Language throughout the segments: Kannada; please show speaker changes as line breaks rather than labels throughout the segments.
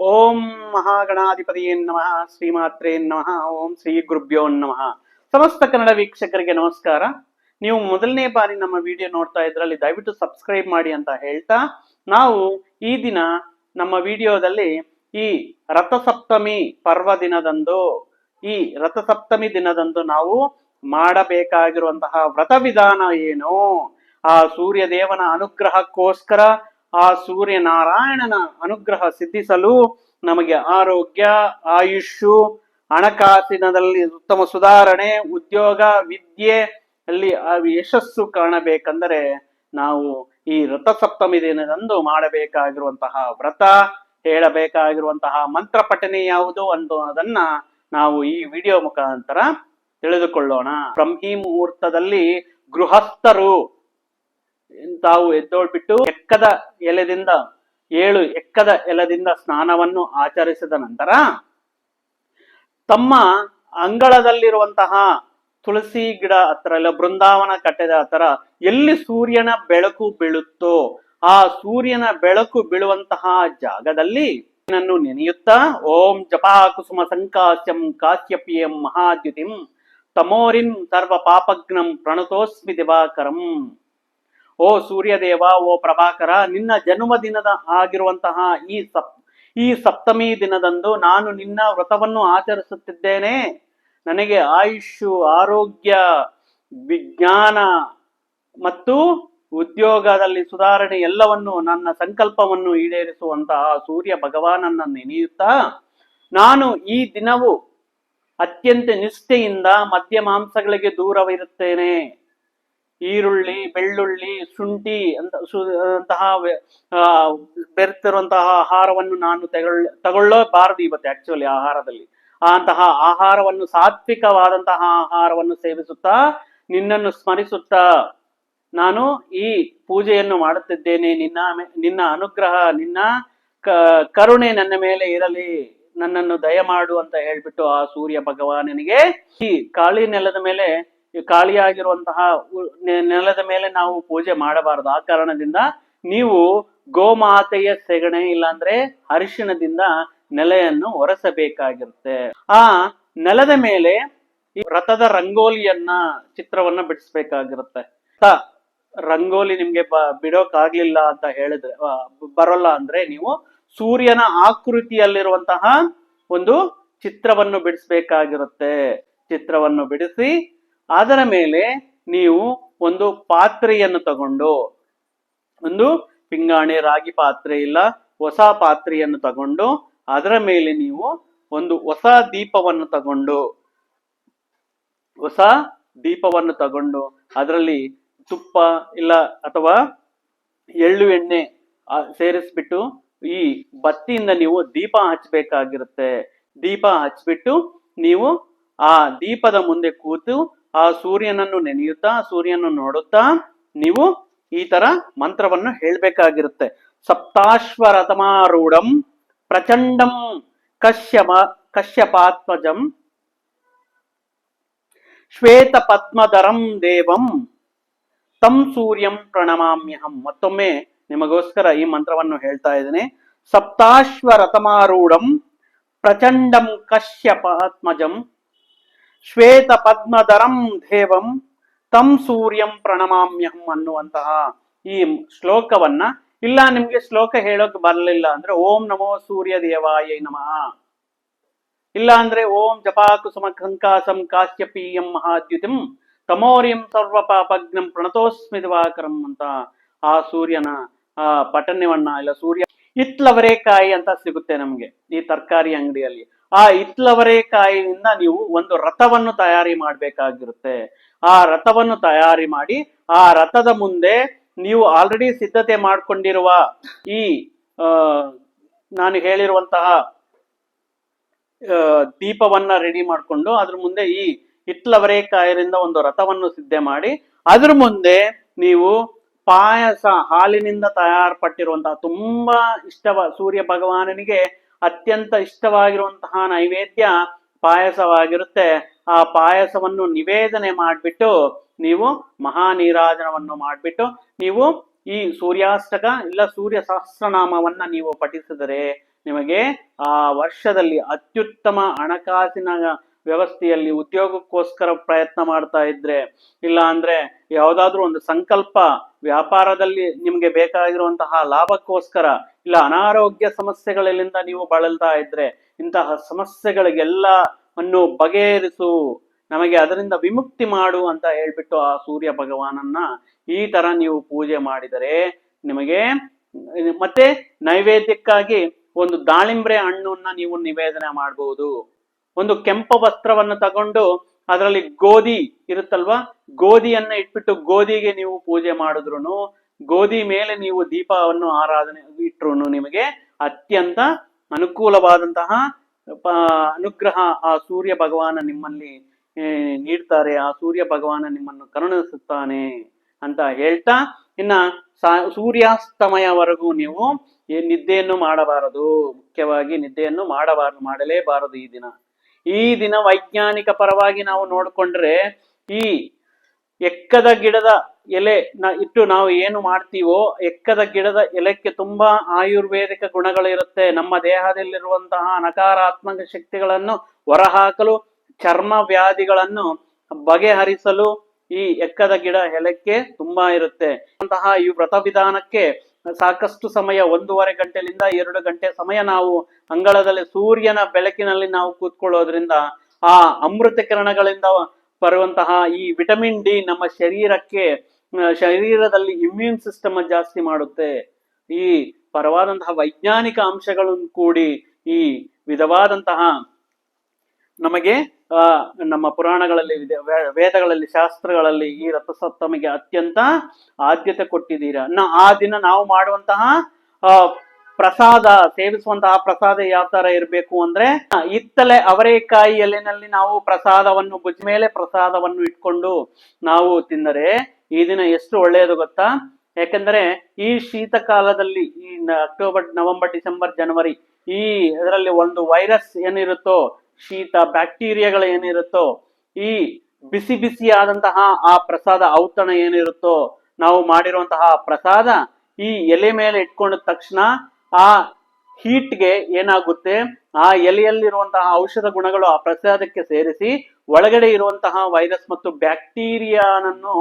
ಓಂ ಮಹಾಗಣಾಧಿಪತಿಯೇ ನಮಃ, ಶ್ರೀಮಾತ್ರೇ ನಮಃ, ಓಂ ಶ್ರೀ ಗುರುಭ್ಯೋ ನಮಃ. ಸಮಸ್ತ ಕನ್ನಡ ವೀಕ್ಷಕರಿಗೆ ನಮಸ್ಕಾರ. ನೀವು ಮೊದಲನೇ ಬಾರಿ ನಮ್ಮ ವಿಡಿಯೋ ನೋಡ್ತಾ ಇದ್ರಲ್ಲಿ ದಯವಿಟ್ಟು ಸಬ್ಸ್ಕ್ರೈಬ್ ಮಾಡಿ ಅಂತ ಹೇಳ್ತಾ, ನಾವು ಈ ದಿನ ನಮ್ಮ ವಿಡಿಯೋದಲ್ಲಿ ಈ ರಥಸಪ್ತಮಿ ಪರ್ವ ದಿನದಂದು, ಈ ರಥಸಪ್ತಮಿ ದಿನದಂದು ನಾವು ಮಾಡಬೇಕಾಗಿರುವಂತಹ ವ್ರತ ವಿಧಾನ ಏನು? ಆ ಸೂರ್ಯ ದೇವನ ಅನುಗ್ರಹಕ್ಕೋಸ್ಕರ ಆ ಸೂರ್ಯನಾರಾಯಣನ ಅನುಗ್ರಹ ಸಿದ್ಧಿಸಲು ನಮಗೆ ಆರೋಗ್ಯ ಆಯುಷು ಹಣಕಾಸಿನದಲ್ಲಿ ಉತ್ತಮ ಸುಧಾರಣೆ, ಉದ್ಯೋಗ, ವಿದ್ಯೆ ಅಲ್ಲಿ ಯಶಸ್ಸು ಕಾಣಬೇಕಂದರೆ ನಾವು ಈ ರಥಸಪ್ತಮಿ ದಿನದಂದು ಮಾಡಬೇಕಾಗಿರುವಂತಹ ವ್ರತ, ಹೇಳಬೇಕಾಗಿರುವಂತಹ ಮಂತ್ರ ಪಠನೆ ಯಾವುದು ಅನ್ನೋದನ್ನ ನಾವು ಈ ವಿಡಿಯೋ ಮುಖಾಂತರ ತಿಳಿದುಕೊಳ್ಳೋಣ. ಬ್ರಹ್ಮಿ ಮುಹೂರ್ತದಲ್ಲಿ ಗೃಹಸ್ಥರು ತಾವು ಎದ್ದೋಳ್ಬಿಟ್ಟು ಎಕ್ಕದ ಎಲೆದಿಂದ, ಏಳು ಎಕ್ಕದ ಎಲೆದಿಂದ ಸ್ನಾನವನ್ನು ಆಚರಿಸಿದ ನಂತರ, ತಮ್ಮ ಅಂಗಳದಲ್ಲಿರುವಂತಹ ತುಳಸಿ ಗಿಡ ಹತ್ರ ಇಲ್ಲ, ಬೃಂದಾವನ ಕಟ್ಟೆದ ಹತ್ರ ಎಲ್ಲಿ ಸೂರ್ಯನ ಬೆಳಕು ಬೀಳುತ್ತೋ, ಆ ಸೂರ್ಯನ ಬೆಳಕು ಬೀಳುವಂತಹ ಜಾಗದಲ್ಲಿ ನೆನೆಯುತ್ತಾ, ಓಂ ಜಪಾ ಕುಸುಮ ಸಂಕಾಸ್ಯಂ ಕಾಶ್ಯಪಿಯಂ ಮಹಾದ್ಯುತಿಂ ತಮೋರಿಂ ಸರ್ವ ಪಾಪಗ್ನಂ ಪ್ರಣತೋಸ್ಮಿ ದಿವಾಕರಂ. ಓ ಸೂರ್ಯದೇವ, ಓ ಪ್ರಭಾಕರ, ನಿನ್ನ ಜನ್ಮದಿನದ ಆಗಿರುವಂತಹ ಈ ಸಪ್, ಈ ಸಪ್ತಮಿ ದಿನದಂದು ನಾನು ನಿನ್ನ ವ್ರತವನ್ನು ಆಚರಿಸುತ್ತಿದ್ದೇನೆ. ನನಗೆ ಆಯುಷು ಆರೋಗ್ಯ, ವಿಜ್ಞಾನ ಮತ್ತು ಉದ್ಯೋಗದಲ್ಲಿ ಸುಧಾರಣೆ ಎಲ್ಲವನ್ನು ನನ್ನ ಸಂಕಲ್ಪವನ್ನು ಈಡೇರಿಸುವಂತಹ ಸೂರ್ಯ ಭಗವಾನನ್ನ ನೆನೆಯುತ್ತಾ, ನಾನು ಈ ದಿನವು ಅತ್ಯಂತ ನಿಷ್ಠೆಯಿಂದ ಮದ್ಯ ಮಾಂಸಗಳಿಗೆ ದೂರವಿರುತ್ತೇನೆ. ಈರುಳ್ಳಿ, ಬೆಳ್ಳುಳ್ಳಿ, ಶುಂಠಿ ಅಂತ ಅಂತಹ ಬೆರೆತಿರುವಂತಹ ಆಹಾರವನ್ನು ನಾನು ತಗೊಳ್, ತಗೊಳ್ಳಬಾರದು ಇವತ್ತು ಆಕ್ಚುಲಿ ಆಹಾರದಲ್ಲಿ. ಅಂತಹ ಆಹಾರವನ್ನು ಸಾತ್ವಿಕವಾದಂತಹ ಆಹಾರವನ್ನು ಸೇವಿಸುತ್ತಾ, ನಿನ್ನನ್ನು ಸ್ಮರಿಸುತ್ತಾ, ನಾನು ಈ ಪೂಜೆಯನ್ನು ಮಾಡುತ್ತಿದ್ದೇನೆ. ನಿನ್ನ ನಿನ್ನ ಅನುಗ್ರಹ, ನಿನ್ನ ಕರುಣೆ ನನ್ನ ಮೇಲೆ ಇರಲಿ. ನನ್ನನ್ನು ದಯಮಾಡು ಅಂತ ಹೇಳ್ಬಿಟ್ಟು ಆ ಸೂರ್ಯ ಭಗವಾನನಿಗೆ ಈ ಕಾಳಿ ನೆಲದ ಮೇಲೆ ಈ ಕಾಳಿಯಾಗಿರುವಂತಹ ನೆಲದ ಮೇಲೆ ನಾವು ಪೂಜೆ ಮಾಡಬಾರದು. ಆ ಕಾರಣದಿಂದ ನೀವು ಗೋಮಾತೆಯ ಸೆಗಣೆ ಇಲ್ಲಾಂದ್ರೆ ಅರಿಶಿಣದಿಂದ ನೆಲೆಯನ್ನು ಒರೆಸಬೇಕಾಗಿರುತ್ತೆ. ಆ ನೆಲದ ಮೇಲೆ ಈ ರಥದ ರಂಗೋಲಿಯನ್ನ ಚಿತ್ರವನ್ನ ಬಿಡಿಸ್ಬೇಕಾಗಿರುತ್ತೆ. ರಂಗೋಲಿ ನಿಮ್ಗೆ ಬ- ಬಿಡೋಕಾಗ್ಲಿಲ್ಲ ಅಂತ ಹೇಳಿದ್ರೆ ಬರೋಲ್ಲ ಅಂದ್ರೆ ನೀವು ಸೂರ್ಯನ ಆಕೃತಿಯಲ್ಲಿರುವಂತಹ ಒಂದು ಚಿತ್ರವನ್ನು ಬಿಡಿಸ್ಬೇಕಾಗಿರುತ್ತೆ. ಚಿತ್ರವನ್ನು ಬಿಡಿಸಿ ಅದರ ಮೇಲೆ ನೀವು ಒಂದು ಪಾತ್ರೆಯನ್ನು ತಗೊಂಡು, ಒಂದು ಪಿಂಗಾಣಿ ರಾಗಿ ಪಾತ್ರೆ ಇಲ್ಲ, ಹೊಸ ಪಾತ್ರೆಯನ್ನು ತಗೊಂಡು, ಅದರ ಮೇಲೆ ನೀವು ಒಂದು ಹೊಸ ದೀಪವನ್ನು ತಗೊಂಡು, ಹೊಸ ದೀಪವನ್ನು ತಗೊಂಡು, ಅದರಲ್ಲಿ ತುಪ್ಪ ಇಲ್ಲ ಅಥವಾ ಎಳ್ಳು ಎಣ್ಣೆ ಸೇರಿಸ್ಬಿಟ್ಟು ಈ ಬತ್ತಿಯಿಂದ ನೀವು ದೀಪ ಹಚ್ಚಬೇಕಾಗಿರುತ್ತೆ ದೀಪ ಹಚ್ಬಿಟ್ಟು ನೀವು ಆ ದೀಪದ ಮುಂದೆ ಕೂತು ಆ ಸೂರ್ಯನನ್ನು ನೆನೆಯುತ್ತಾ, ಸೂರ್ಯನನ್ನು ನೋಡುತ್ತಾ ನೀವು ಈ ತರ ಮಂತ್ರವನ್ನು ಹೇಳ್ಬೇಕಾಗಿರುತ್ತೆ. ಸಪ್ತಾಶ್ವರತಮಾರೂಢಂ ಪ್ರಚಂಡಂ ಕಶ್ಯಮ ಕಶ್ಯಪಾತ್ಮಜಂ ಶ್ವೇತ ಪದ್ಮಧರಂ ದೇವಂ ತಂ ಸೂರ್ಯಂ ಪ್ರಣಮಾಮ್ಯಹಂ. ಮತ್ತೊಮ್ಮೆ ನಿಮಗೋಸ್ಕರ ಈ ಮಂತ್ರವನ್ನು ಹೇಳ್ತಾ ಇದ್ದೇನೆ. ಸಪ್ತಾಶ್ವರತಮಾರೂಢಂ ಪ್ರಚಂಡಂ ಕಶ್ಯಪಾತ್ಮಜಂ ಶ್ವೇತ ಪದ್ಮಧರಂ ದೇವಂ, ತಂ ಸೂರ್ಯಂ ಪ್ರಣಮಾಮ್ಯಹಂ ಅನ್ನುವಂತಹ ಈ ಶ್ಲೋಕವನ್ನ. ಇಲ್ಲ, ನಿಮ್ಗೆ ಶ್ಲೋಕ ಹೇಳೋಕ್ ಬರಲಿಲ್ಲ ಅಂದ್ರೆ ಓಂ ನಮೋ ಸೂರ್ಯ ದೇವಾಯ ನಮಃ. ಇಲ್ಲ ಅಂದ್ರೆ ಓಂ ಜಪಾ ಕುಸುಮ ಕಂಕಾಸಂ ಕಾಶ್ಯಪೀಯಂ ಮಹಾದ್ಯುತಿಂ ತಮೋರ್ಯಂ ಸರ್ವ ಪಾಪಜ್ಞಂ ಪ್ರಣತೋಸ್ಮಿ ದಿವಾಕರಂ ಅಂತ ಆ ಸೂರ್ಯನ, ಆ ಪಠಣ್ಯವನ್ನ ಇಲ್ಲ ಸೂರ್ಯ ಇತ್ಲವರೇಕಾಯಿ ಅಂತ ಸಿಗುತ್ತೆ ನಮ್ಗೆ ಈ ತರಕಾರಿ ಅಂಗಡಿಯಲ್ಲಿ. ಆ ಇತ್ಲವರೇಕಾಯಿಯಿಂದ ನೀವು ಒಂದು ರಥವನ್ನು ತಯಾರಿ ಮಾಡಬೇಕಾಗಿರುತ್ತೆ. ಆ ರಥವನ್ನು ತಯಾರಿ ಮಾಡಿ, ಆ ರಥದ ಮುಂದೆ ನೀವು ಆಲ್ರೆಡಿ ಸಿದ್ಧತೆ ಮಾಡ್ಕೊಂಡಿರುವ ಈ ನಾನು ಹೇಳಿರುವಂತಹ ದೀಪವನ್ನ ರೆಡಿ ಮಾಡ್ಕೊಂಡು ಅದ್ರ ಮುಂದೆ ಈ ಹಿತ್ಲವರೇಕಾಯರಿಂದ ಒಂದು ರಥವನ್ನು ಸಿದ್ಧ ಮಾಡಿ, ಅದ್ರ ಮುಂದೆ ನೀವು ಪಾಯಸ ಹಾಲಿನಿಂದ ತಯಾರ್ಪಟ್ಟಿರುವಂತಹ ತುಂಬಾ ಇಷ್ಟವ ಸೂರ್ಯ ಭಗವಾನನಿಗೆ ಅತ್ಯಂತ ಇಷ್ಟವಾಗಿರುವಂತಹ ನೈವೇದ್ಯ ಪಾಯಸವಾಗಿರುತ್ತೆ. ಆ ಪಾಯಸವನ್ನು ನಿವೇದನೆ ಮಾಡಿಬಿಟ್ಟು ನೀವು ಮಹಾನೀರಾಜನವನ್ನು ಮಾಡಿಬಿಟ್ಟು ನೀವು ಈ ಸೂರ್ಯಾಷ್ಟಕ ಇಲ್ಲ ಸೂರ್ಯ ಸಹಸ್ರನಾಮವನ್ನ ನೀವು ಪಠಿಸಿದರೆ ನಿಮಗೆ ಆ ವರ್ಷದಲ್ಲಿ ಅತ್ಯುತ್ತಮ ಹಣಕಾಸಿನ ವ್ಯವಸ್ಥೆಯಲ್ಲಿ ಉದ್ಯೋಗಕ್ಕೋಸ್ಕರ ಪ್ರಯತ್ನ ಮಾಡ್ತಾ ಇದ್ರೆ, ಇಲ್ಲ ಅಂದ್ರೆ ಯಾವುದಾದ್ರೂ ಒಂದು ಸಂಕಲ್ಪ ವ್ಯಾಪಾರದಲ್ಲಿ ನಿಮ್ಗೆ ಬೇಕಾಗಿರುವಂತಹ ಲಾಭಕ್ಕೋಸ್ಕರ ಇಲ್ಲ ಅನಾರೋಗ್ಯ ಸಮಸ್ಯೆಗಳಿಂದ ನೀವು ಬಳಲ್ತಾ ಇದ್ರೆ, ಇಂತಹ ಸಮಸ್ಯೆಗಳಿಗೆಲ್ಲವನ್ನು ಬಗೆಹರಿಸು, ನಮಗೆ ಅದರಿಂದ ವಿಮುಕ್ತಿ ಮಾಡು ಅಂತ ಹೇಳ್ಬಿಟ್ಟು ಆ ಸೂರ್ಯ ಭಗವಾನನ್ನ ಈ ತರ ನೀವು ಪೂಜೆ ಮಾಡಿದರೆ ನಿಮಗೆ ಮತ್ತೆ ನೈವೇದ್ಯಕ್ಕಾಗಿ ಒಂದು ದಾಳಿಂಬ್ರೆ ಹಣ್ಣನ್ನ ನೀವು ನಿವೇದನೆ ಮಾಡಬಹುದು ಒಂದು ಕೆಂಪು ವಸ್ತ್ರವನ್ನು ತಗೊಂಡು ಅದರಲ್ಲಿ ಗೋಧಿ ಇರುತ್ತಲ್ವಾ? ಗೋಧಿಯನ್ನ ಇಟ್ಬಿಟ್ಟು ಗೋಧಿಗೆ ನೀವು ಪೂಜೆ ಮಾಡಿದ್ರು ಗೋಧಿ ಮೇಲೆ ನೀವು ದೀಪವನ್ನು ಆರಾಧನೆ ಇಟ್ರು ನಿಮಗೆ ಅತ್ಯಂತ ಅನುಕೂಲವಾದಂತಹ ಅನುಗ್ರಹ ಆ ಸೂರ್ಯ ಭಗವಾನ ನಿಮ್ಮಲ್ಲಿ ನೀಡ್ತಾರೆ. ಆ ಸೂರ್ಯ ಭಗವಾನ ನಿಮ್ಮನ್ನು ಕರುಣಿಸುತ್ತಾನೆ ಅಂತ ಹೇಳ್ತಾ, ಇನ್ನ ಸೂರ್ಯಾಸ್ತಮಯವರೆಗೂ ನೀವು ನಿದ್ದೆಯನ್ನು ಮಾಡಬಾರದು. ಮುಖ್ಯವಾಗಿ ನಿದ್ದೆಯನ್ನು ಮಾಡಬಾರದು ಮಾಡಲೇಬಾರದು ಈ ದಿನ. ಈ ದಿನ ವೈಜ್ಞಾನಿಕ ಪರವಾಗಿ ನಾವು ನೋಡ್ಕೊಂಡ್ರೆ ಈ ಎಕ್ಕದ ಗಿಡದ ಎಲೆ ನ ಇಟ್ಟು ನಾವು ಏನು ಮಾಡ್ತೀವೋ, ಎಕ್ಕದ ಗಿಡದ ಎಲೆಕ್ಕೆ ತುಂಬಾ ಆಯುರ್ವೇದಿಕ ಗುಣಗಳಿರುತ್ತೆ ನಮ್ಮ ದೇಹದಲ್ಲಿರುವಂತಹ ನಕಾರಾತ್ಮಕ ಶಕ್ತಿಗಳನ್ನು ಹೊರಹಾಕಲು, ಚರ್ಮ ವ್ಯಾಧಿಗಳನ್ನು ಬಗೆಹರಿಸಲು ಈ ಎಕ್ಕದ ಗಿಡ ಎಲೆಕ್ಕೆ ತುಂಬಾ ಇರುತ್ತೆ. ಅಂತಹ ಈ ವ್ರತ ವಿಧಾನಕ್ಕೆ ಸಾಕಷ್ಟು ಸಮಯ, ಒಂದೂವರೆ ಗಂಟೆಲಿಂದ ಎರಡು ಗಂಟೆ ಸಮಯ ನಾವು ಅಂಗಳದಲ್ಲಿ, ಸೂರ್ಯನ ಬೆಳಕಿನಲ್ಲಿ ನಾವು ಕೂತ್ಕೊಳ್ಳೋದ್ರಿಂದ ಆ ಅಮೃತ ಕಿರಣಗಳಿಂದ ಬರುವಂತಹ ಈ ವಿಟಮಿನ್ ಡಿ ನಮ್ಮ ಶರೀರಕ್ಕೆ ಶರೀರದಲ್ಲಿ ಇಮ್ಯೂನ್ ಸಿಸ್ಟಮ್ ಜಾಸ್ತಿ ಮಾಡುತ್ತೆ. ಈ ಪರವಾದಂತಹ ವೈಜ್ಞಾನಿಕ ಅಂಶಗಳನ್ನು ಕೂಡಿ ಈ ವಿಧವಾದಂತಹ ನಮಗೆ ನಮ್ಮ ಪುರಾಣಗಳಲ್ಲಿ ವೇದಗಳಲ್ಲಿ, ಶಾಸ್ತ್ರಗಳಲ್ಲಿ ಈ ರಥಸಪ್ತಮಿಗೆ ಅತ್ಯಂತ ಆದ್ಯತೆ ಕೊಟ್ಟಿದ್ದೀರಾ. ನ ಆ ದಿನ ನಾವು ಮಾಡುವಂತಹ ಪ್ರಸಾದ, ಸೇವಿಸುವಂತಹ ಪ್ರಸಾದ ಯಾವ ತರ ಇರಬೇಕು ಅಂದ್ರೆ ಇತ್ತಲೆ ಅವರೇಕಾಯಿ ಎಲೆನಲ್ಲಿ ನಾವು ಪ್ರಸಾದವನ್ನು, ಭುಜ ಮೇಲೆ ಪ್ರಸಾದವನ್ನು ಇಟ್ಕೊಂಡು ನಾವು ತಿಂದರೆ ಈ ದಿನ ಎಷ್ಟು ಒಳ್ಳೆಯದು ಗೊತ್ತಾ? ಯಾಕಂದ್ರೆ ಈ ಶೀತಕಾಲದಲ್ಲಿ, ಈ ನ- ಅಕ್ಟೋಬರ್, ನವೆಂಬರ್, ಡಿಸೆಂಬರ್, ಜನವರಿ ಈ ಇದರಲ್ಲಿ ಒಂದು ವೈರಸ್ ಏನಿರುತ್ತೋ ಶೀತ, ಬ್ಯಾಕ್ಟೀರಿಯಾಗಳು ಏನಿರುತ್ತೋ, ಈ ಬಿಸಿ ಬಿಸಿ ಆದಂತಹ ಆ ಪ್ರಸಾದ ಔತಣ ಏನಿರುತ್ತೋ, ನಾವು ಮಾಡಿರುವಂತಹ ಪ್ರಸಾದ ಈ ಎಲೆ ಮೇಲೆ ಇಟ್ಕೊಂಡ ತಕ್ಷಣ ಆ ಹೀಟ್ಗೆ ಏನಾಗುತ್ತೆ? ಆ ಎಲೆಯಲ್ಲಿರುವಂತಹ ಔಷಧ ಗುಣಗಳು ಆ ಪ್ರಸಾದಕ್ಕೆ ಸೇರಿಸಿ ಒಳಗಡೆ ಇರುವಂತಹ ವೈರಸ್ ಮತ್ತು ಬ್ಯಾಕ್ಟೀರಿಯಾನನ್ನು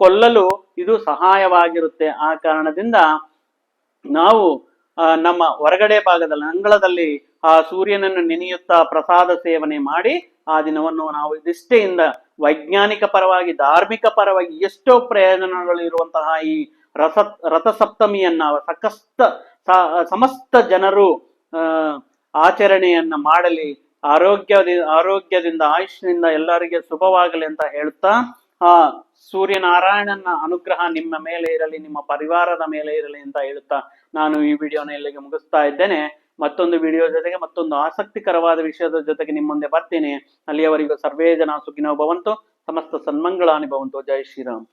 ಕೊಲ್ಲಲು ಇದು ಸಹಾಯವಾಗಿರುತ್ತೆ. ಆ ಕಾರಣದಿಂದ ನಾವು ನಮ್ಮ ಹೊರಗಡೆ ಭಾಗದಲ್ಲಿ, ಅಂಗಳದಲ್ಲಿ ಆ ಸೂರ್ಯನನ್ನು ನೆನೆಯುತ್ತಾ ಪ್ರಸಾದ ಸೇವನೆ ಮಾಡಿ ಆ ದಿನವನ್ನು ನಾವು ನಿಷ್ಠೆಯಿಂದ ವೈಜ್ಞಾನಿಕ ಪರವಾಗಿ, ಧಾರ್ಮಿಕ ಪರವಾಗಿ ಎಷ್ಟೋ ಪ್ರಯೋಜನಗಳು ಇರುವಂತಹ ಈ ರಸ, ರಥಸಪ್ತಮಿಯನ್ನ, ಸಕಸ್ತ ಸಮಸ್ತ ಜನರು ಆಚರಣೆಯನ್ನ ಮಾಡಲಿ ಆರೋಗ್ಯ ಆರೋಗ್ಯದಿಂದ ಆಯುಷ್ಯದಿಂದ ಎಲ್ಲರಿಗೆ ಶುಭವಾಗಲಿ ಅಂತ ಹೇಳ್ತಾ, ಆ ಸೂರ್ಯನಾರಾಯಣನ ಅನುಗ್ರಹ ನಿಮ್ಮ ಮೇಲೆ ಇರಲಿ, ನಿಮ್ಮ ಪರಿವಾರದ ಮೇಲೆ ಇರಲಿ ಅಂತ ಹೇಳ್ತಾ ನಾನು ಈ ವಿಡಿಯೋನ ಇಲ್ಲಿಗೆ ಮುಗಿಸ್ತಾ ಇದ್ದೇನೆ. ಮತ್ತೊಂದು ವಿಡಿಯೋ ಜೊತೆಗೆ ಮತ್ತೊಂದು ಆಸಕ್ತಿಕರವಾದ ವಿಷಯದ ಜೊತೆಗೆ ನಿಮ್ಮ ಮುಂದೆ ಬರ್ತೀನಿ. ಅಲ್ಲಿಯವರೆಗೂ ಸರ್ವೇ ಜನ ಸುಖಿನೋ ಭವಂತು, ಸಮಸ್ತ ಸನ್ಮಂಗಳಾನಿ ಭವಂತು. ಜೈ ಶ್ರೀರಾಮ್.